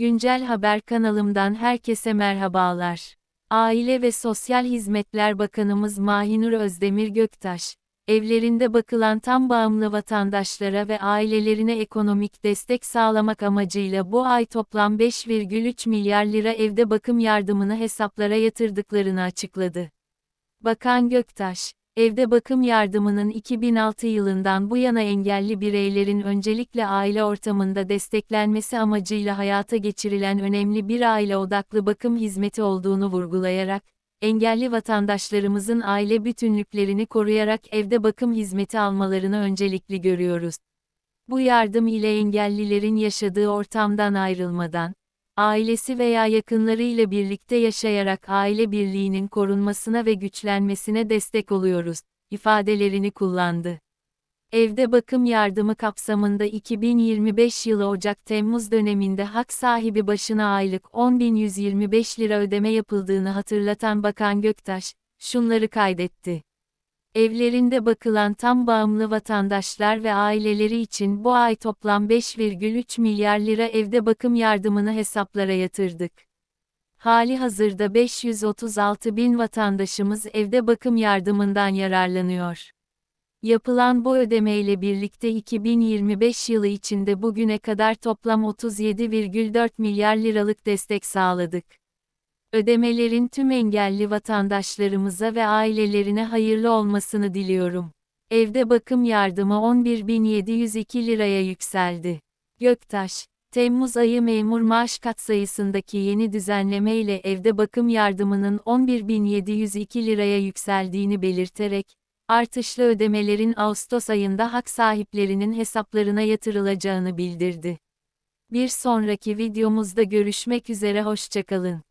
Güncel Haber kanalımdan herkese merhabalar. Aile ve Sosyal Hizmetler Bakanımız Mahinur Özdemir Göktaş, evlerinde bakılan tam bağımlı vatandaşlara ve ailelerine ekonomik destek sağlamak amacıyla bu ay toplam 5,3 milyar lira evde bakım yardımını hesaplara yatırdıklarını açıkladı. Bakan Göktaş, Evde bakım yardımının 2006 yılından bu yana engelli bireylerin öncelikle aile ortamında desteklenmesi amacıyla hayata geçirilen önemli bir aile odaklı bakım hizmeti olduğunu vurgulayarak, engelli vatandaşlarımızın aile bütünlüklerini koruyarak evde bakım hizmeti almalarını öncelikli görüyoruz. Bu yardım ile engellilerin yaşadığı ortamdan ayrılmadan, ailesi veya yakınlarıyla birlikte yaşayarak aile birliğinin korunmasına ve güçlenmesine destek oluyoruz, ifadelerini kullandı. Evde bakım yardımı kapsamında 2025 yılı Ocak-Temmuz döneminde hak sahibi başına aylık 10.125 lira ödeme yapıldığını hatırlatan Bakan Göktaş, şunları kaydetti. Evlerinde bakılan tam bağımlı vatandaşlar ve aileleri için bu ay toplam 5,3 milyar lira evde bakım yardımını hesaplara yatırdık. Hali hazırda 536 bin vatandaşımız evde bakım yardımından yararlanıyor. Yapılan bu ödemeyle birlikte 2025 yılı içinde bugüne kadar toplam 37,4 milyar liralık destek sağladık. Ödemelerin tüm engelli vatandaşlarımıza ve ailelerine hayırlı olmasını diliyorum. Evde bakım yardımı 11.702 liraya yükseldi. Göktaş, Temmuz ayı memur maaş katsayısındaki yeni düzenleme ile evde bakım yardımının 11.702 liraya yükseldiğini belirterek, artışlı ödemelerin Ağustos ayında hak sahiplerinin hesaplarına yatırılacağını bildirdi. Bir sonraki videomuzda görüşmek üzere hoşçakalın.